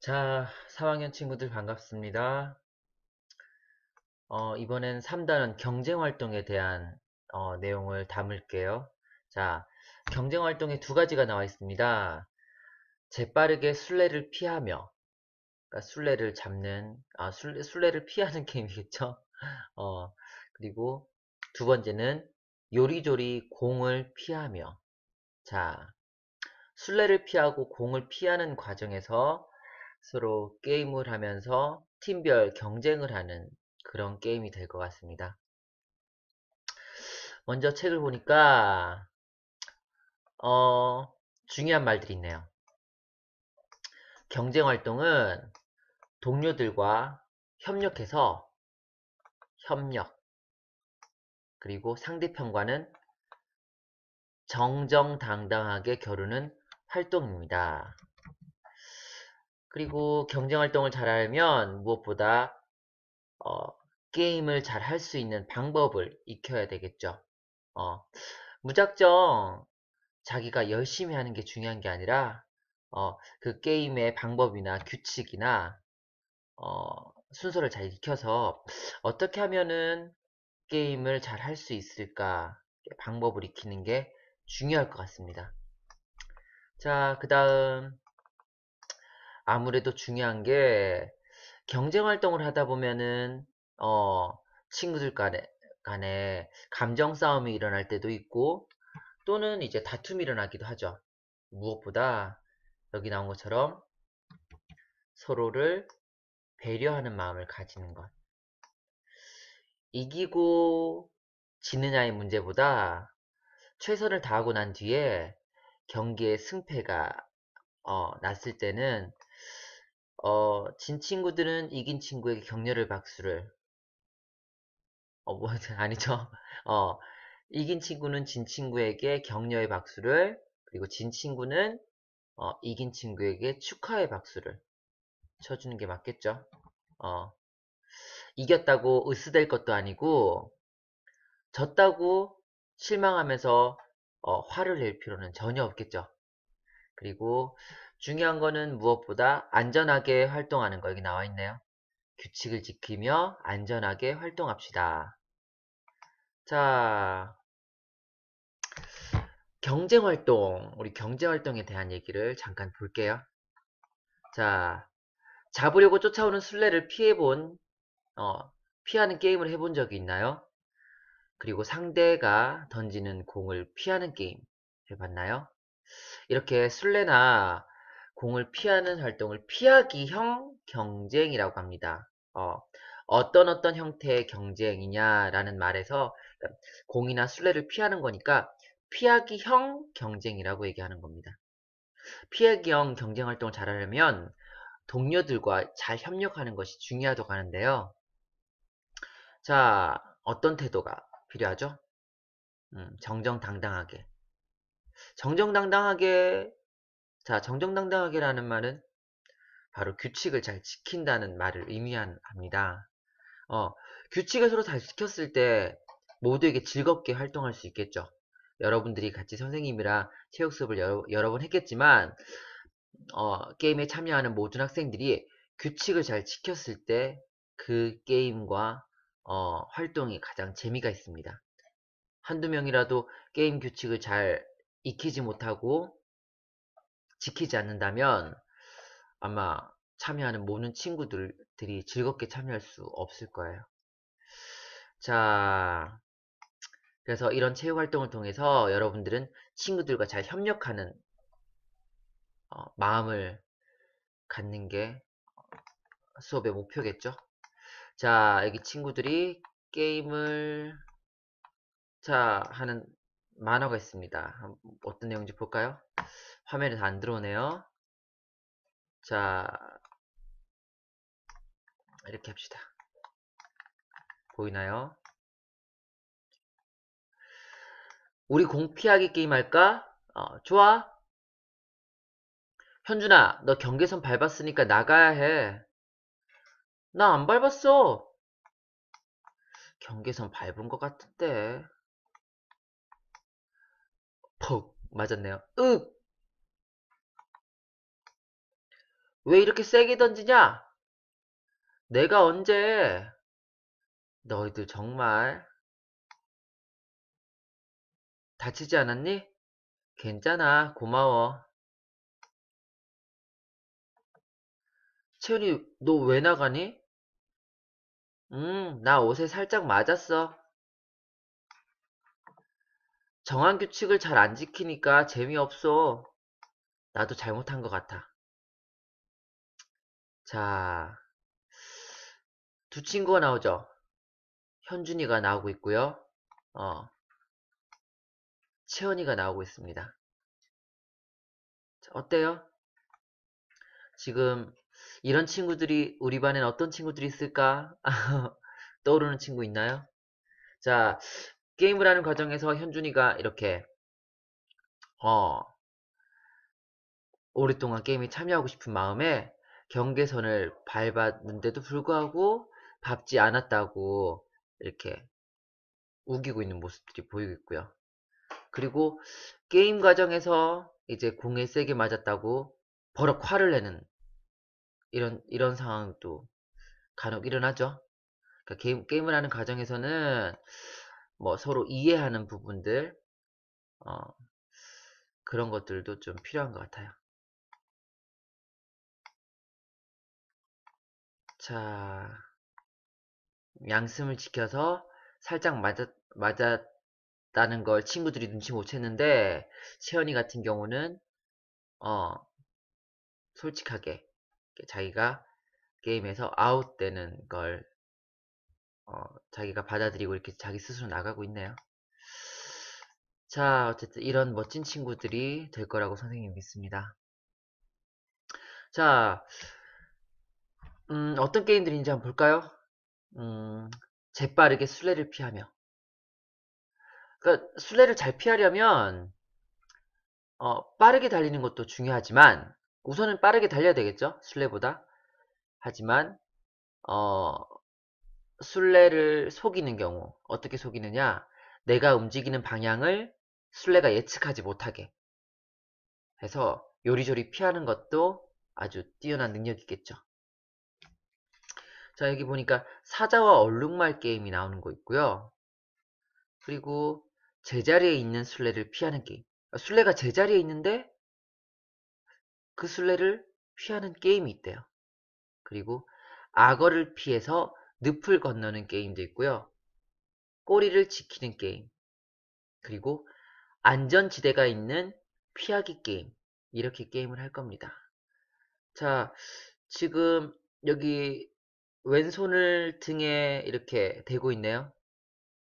자, 3학년 친구들 반갑습니다. 어, 이번엔 3단원 경쟁활동에 대한 어, 내용을 담을게요. 자, 경쟁활동에 두 가지가 나와 있습니다. 재빠르게 술래를 피하며, 그러니까 술래를 잡는, 아, 술래, 술래를 피하는 게임이겠죠? 어, 그리고 두 번째는 요리조리 공을 피하며, 자, 술래를 피하고 공을 피하는 과정에서 서로 게임을 하면서 팀별 경쟁을 하는 그런 게임이 될 것 같습니다. 먼저 책을 보니까 어, 중요한 말들이 있네요. 경쟁 활동은 동료들과 협력해서 협력 그리고 상대편과는 정정당당하게 겨루는 활동입니다. 그리고 경쟁활동을 잘하려면 무엇보다 어, 게임을 잘 할 수 있는 방법을 익혀야 되겠죠. 어, 무작정 자기가 열심히 하는 게 중요한 게 아니라 어, 그 게임의 방법이나 규칙이나 어, 순서를 잘 익혀서 어떻게 하면은 게임을 잘 할 수 있을까 방법을 익히는 게 중요할 것 같습니다. 자, 그 다음 아무래도 중요한 게 경쟁 활동을 하다 보면은 어 친구들 간에, 간에 감정 싸움이 일어날 때도 있고 또는 이제 다툼이 일어나기도 하죠. 무엇보다 여기 나온 것처럼 서로를 배려하는 마음을 가지는 것. 이기고 지느냐의 문제보다 최선을 다하고 난 뒤에 경기의 승패가 어, 났을 때는 어, 진 친구들은 이긴 친구에게 격려를 박수를 어, 뭐, 아니죠. 어, 이긴 친구는 진 친구에게 격려의 박수를 그리고 진 친구는 어, 이긴 친구에게 축하의 박수를 쳐주는 게 맞겠죠. 어, 이겼다고 으스댈 것도 아니고 졌다고 실망하면서 어, 화를 낼 필요는 전혀 없겠죠. 그리고 중요한 거는 무엇보다 안전하게 활동하는 거 여기 나와 있네요. 규칙을 지키며 안전하게 활동합시다. 자, 경쟁활동, 우리 경쟁활동에 대한 얘기를 잠깐 볼게요. 자, 잡으려고 쫓아오는 술래를 피해본, 어, 피하는 게임을 해본 적이 있나요? 그리고 상대가 던지는 공을 피하는 게임 해봤나요? 이렇게 술래나 공을 피하는 활동을 피하기형 경쟁이라고 합니다. 어, 어떤 어떤 형태의 경쟁이냐라는 말에서 공이나 술래를 피하는 거니까 피하기형 경쟁이라고 얘기하는 겁니다. 피하기형 경쟁 활동을 잘하려면 동료들과 잘 협력하는 것이 중요하다고 하는데요. 자, 어떤 태도가 필요하죠? 음, 정정당당하게. 정정당당하게 자, 정정당당하게라는 말은 바로 규칙을 잘 지킨다는 말을 의미합니다. 어, 규칙을 서로 잘 지켰을 때 모두에게 즐겁게 활동할 수 있겠죠. 여러분들이 같이 선생님이랑 체육 수업을 여러, 여러 번 했겠지만 어, 게임에 참여하는 모든 학생들이 규칙을 잘 지켰을 때 그 게임과 어, 활동이 가장 재미가 있습니다. 한두 명이라도 게임 규칙을 잘 익히지 못하고 지키지 않는다면 아마 참여하는 모든 친구들이 즐겁게 참여할 수 없을 거예요. 자, 그래서 이런 체육 활동을 통해서 여러분들은 친구들과 잘 협력하는 어, 마음을 갖는 게 수업의 목표겠죠. 자, 여기 친구들이 게임을 자 하는 만화가 있습니다. 어떤 내용인지 볼까요? 화면에 다 안 들어오네요. 자, 이렇게 합시다. 보이나요? 우리 공피하기 게임 할까? 어, 좋아. 현준아, 너 경계선 밟았으니까 나가야 해. 나 안 밟았어. 경계선 밟은 것 같은데. 퍽 맞았네요. 윽! 왜 이렇게 세게 던지냐? 내가 언제 너희들 정말 다치지 않았니? 괜찮아 고마워 채연이 너 왜 나가니? 음, 나 옷에 살짝 맞았어. 정한 규칙을 잘 안 지키니까 재미없어. 나도 잘못한 것 같아. 자, 두 친구가 나오죠. 현준이가 나오고 있고요. 어, 채연이가 나오고 있습니다. 자, 어때요? 지금 이런 친구들이 우리 반엔 어떤 친구들이 있을까? 떠오르는 친구 있나요? 자, 게임을 하는 과정에서 현준이가 이렇게 어 오랫동안 게임에 참여하고 싶은 마음에 경계선을 밟았는데도 불구하고 밟지 않았다고 이렇게 우기고 있는 모습들이 보이고 있고요. 그리고 게임 과정에서 이제 공에 세게 맞았다고 버럭 화를 내는 이런 이런 상황도 간혹 일어나죠. 그러니까 게임, 게임을 하는 과정에서는 뭐 서로 이해하는 부분들 어, 그런 것들도 좀 필요한 것 같아요. 자, 양심을 지켜서 살짝 맞았, 맞았다는 걸 친구들이 눈치 못 챘는데, 채연이 같은 경우는, 어, 솔직하게, 자기가 게임에서 아웃되는 걸, 어, 자기가 받아들이고 이렇게 자기 스스로 나가고 있네요. 자, 어쨌든 이런 멋진 친구들이 될 거라고 선생님이 믿습니다. 자, 음, 어떤 게임들인지 한번 볼까요? 음, 재빠르게 술래를 피하며. 그러니까 술래를 잘 피하려면 어, 빠르게 달리는 것도 중요하지만 우선은 빠르게 달려야 되겠죠? 술래보다. 하지만 어, 술래를 속이는 경우 어떻게 속이느냐? 내가 움직이는 방향을 술래가 예측하지 못하게 해서 요리조리 피하는 것도 아주 뛰어난 능력이겠죠. 자 여기 보니까 사자와 얼룩말 게임이 나오는 거 있고요. 그리고 제자리에 있는 술래를 피하는 게임. 아, 술래가 제자리에 있는데 그 술래를 피하는 게임이 있대요. 그리고 악어를 피해서 늪을 건너는 게임도 있고요. 꼬리를 지키는 게임. 그리고 안전지대가 있는 피하기 게임. 이렇게 게임을 할 겁니다. 자, 지금 여기 왼손을 등에 이렇게 대고 있네요.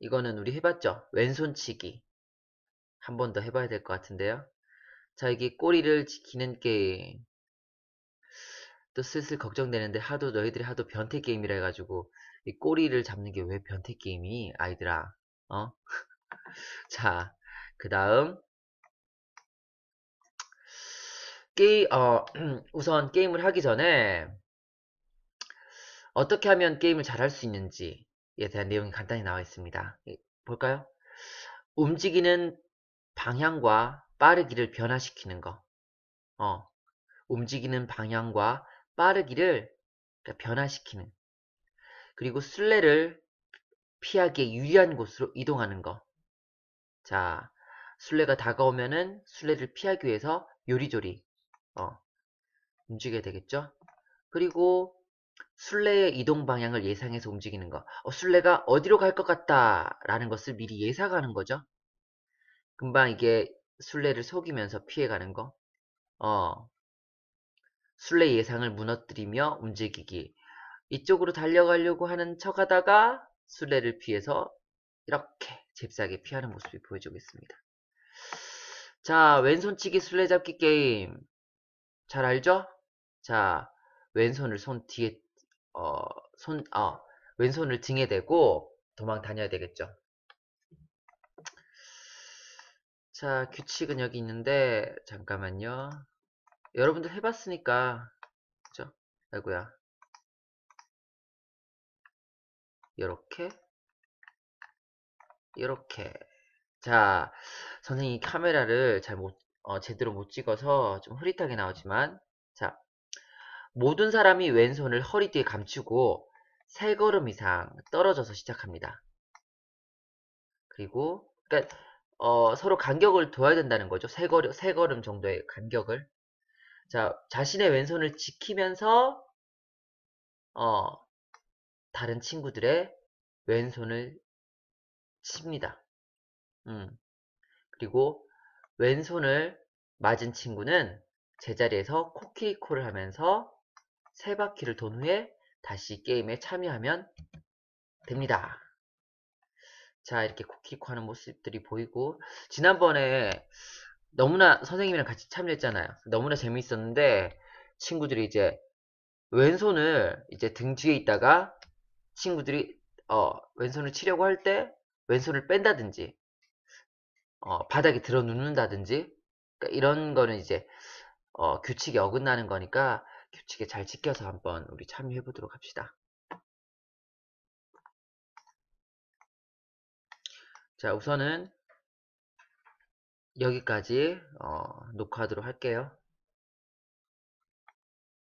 이거는 우리 해봤죠? 왼손치기. 한 번 더 해봐야 될 것 같은데요. 자, 여기 꼬리를 지키는 게임. 또 슬슬 걱정되는데 하도 너희들이 하도 변태 게임이라 해가지고 이 꼬리를 잡는 게 왜 변태 게임이 아이들아 어? 자, 그 다음 게임 어 우선 게임을 하기 전에 어떻게 하면 게임을 잘할 수 있는지에 대한 내용이 간단히 나와 있습니다. 예, 볼까요? 움직이는 방향과 빠르기를 변화시키는 거. 어, 움직이는 방향과 빠르기를 그러니까 변화시키는. 그리고 술래를 피하기에 유리한 곳으로 이동하는 거. 자, 술래가 다가오면은 술래를 피하기 위해서 요리조리 어, 움직여야 되겠죠? 그리고 술래의 이동 방향을 예상해서 움직이는 거. 어, 술래가 어디로 갈 것 같다 라는 것을 미리 예상하는 거죠. 금방 이게 술래를 속이면서 피해가는 거. 어, 술래 예상을 무너뜨리며 움직이기. 이쪽으로 달려가려고 하는 척 하다가 술래를 피해서 이렇게 잽싸게 피하는 모습이 보여주고 있습니다. 자, 왼손치기 술래잡기 게임. 잘 알죠? 자, 왼손을 손 뒤에 어, 손, 어, 왼손을 등에 대고 도망 다녀야 되겠죠. 자, 규칙은 여기 있는데, 잠깐만요. 여러분들 해봤으니까, 그죠? 아이고야. 요렇게, 요렇게. 자, 선생님이 카메라를 잘 못, 어, 제대로 못 찍어서 좀 흐릿하게 나오지만, 자, 모든 사람이 왼손을 허리 뒤에 감추고 세 걸음 이상 떨어져서 시작합니다. 그리고 그러니까 어, 서로 간격을 둬야 된다는 거죠. 세 걸음, 세 걸음 정도의 간격을. 자, 자신의 왼손을 지키면서 어, 다른 친구들의 왼손을 칩니다. 음. 그리고 왼손을 맞은 친구는 제자리에서 코끼리코를 하면서 세 바퀴를 돈 후에 다시 게임에 참여하면 됩니다. 자, 이렇게 코끼리코 하는 모습들이 보이고 지난번에 너무나 선생님이랑 같이 참여했잖아요. 너무나 재미있었는데 친구들이 이제 왼손을 이제 등 뒤에 있다가 친구들이 어, 왼손을 치려고 할 때 왼손을 뺀다든지 어, 바닥에 들어 눕는다든지 그러니까 이런 거는 이제 어, 규칙에 어긋나는 거니까 규칙에 잘 지켜서 한번 우리 참여해 보도록 합시다. 자 우선은 여기까지 어, 녹화하도록 할게요.